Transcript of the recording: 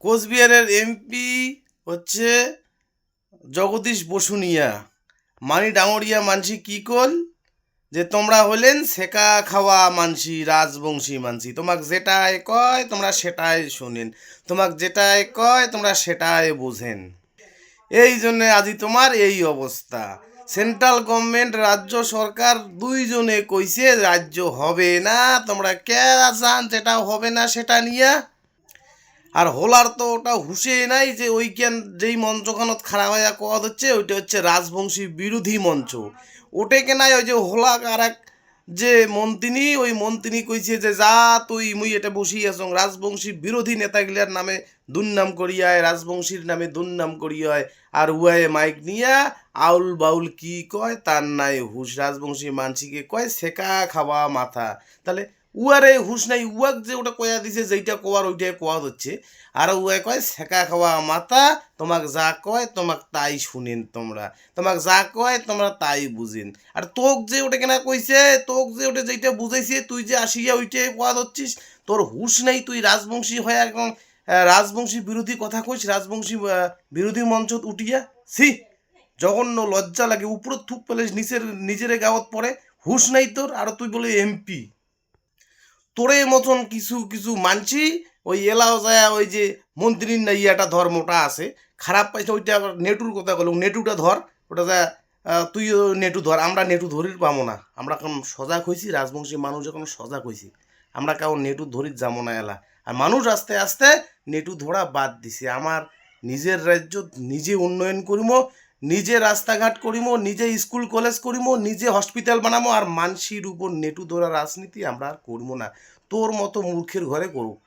কোচবিহারের এমপি হচ্ছে জগদীশ বসুনিয়া মানি ডাঙরিয়া মানসি কি কল? যে তোমরা হলেন সেকা খাওয়া মানসি, রাজবংশী মানসি। তোমাক যেটাই কয়, তোমরা সেটাই শোনেন। তোমাক যেটাই কয়, তোমরা সেটাই বোঝেন। এই জন্যে আজি তোমার এই অবস্থা। সেন্ট্রাল গভর্নমেন্ট, রাজ্য সরকার দুইজনে কইছে, রাজ্য হবে না, তোমরা কে জান যেটা হবে না, সেটা নিয়ে আর হোলার তো ওটা হুশে নাই যে ওইখান যেই মঞ্চখানত খারাপ হয়ে কদ হচ্ছে, ওইটা হচ্ছে রাজবংশী বিরোধী মঞ্চ। ওটে কেনাই ওই যে হোলা আর এক যে মন্ত্রিনী ওই মন্ত্রিনী কইছে যে, যা তুই, মুই এটা বসিয়ে আছো। রাজবংশী বিরোধী নেতাগুলার নামে দুর্নাম করিয়ায় রাজবংশীর নামে দুর্নাম করিয়ায় আর উয়ায়ে মাইক নিয়া আউল বাউল কি কয়, তার নাই হুশ। রাজবংশী মানসিকে কয়, সেকা খাওয়া মাথা। তাহলে উয়ারে হুশ নাই, উয়াক যে ওটা কয়া দিছে, যেইটা কোয়ার ওইটাই কোয়া হচ্ছে। আর উয়ায় কয় সেকা খাওয়া মাথা তোমাক যা কয়, তোমাক তাই শুনেন তোমরা। তোমাক যা কয়, তোমরা তাই বুঝেন। আর তোক যে ওটা কেনা কইছে, তোক যে ওটা যেইটা বুঝাইছে, তুই যে আসিয়া ওইটাই কোয়া ধরছিস, তোর হুশ নাই, তুই রাজবংশী হয়ে এখন রাজবংশী বিরোধী কথা কইস, রাজবংশী বিরোধী মঞ্চ উঠিয়া সি জঘন্য লজ্জা লাগে, উপরে থুপ পেলে নিচের, নিজের গাওয়াত পড়ে, হুশ নাই তোর, আর তুই বলে এমপি। তোরে মতন কিছু কিছু মানছি, ওই এলাও যায়, ওই যে মন্ত্রীর না ইয়াটা ধর্মটা আছে, খারাপ পাইছে, ওইটা আবার নেটুর কথা বললাম নেটুটা ধর, ওটা যা তুইও নেটু ধর, আমরা নেটু ধরির পাবো না, আমরা এখন সজাগ হয়েছি রাজবংশী মানুষ এখন সজাগ হয়েছি আমরা কাউ নেটু ধরির যাব না এলা, আর মানুষ আস্তে আস্তে নেটু ধরা বাদ দিছে, আমার নিজের রাজ্য নিজে উন্নয়ন করিম নিজে রাস্তাঘাট করিমো, নিজে স্কুল, কলেজ করিমো, নিজে হসপিটাল বানামো, আর মানসির উপর নেটু ধরা রাজনীতি আমরা আর করব না। তোর মতো মূর্খের ঘরে করুক।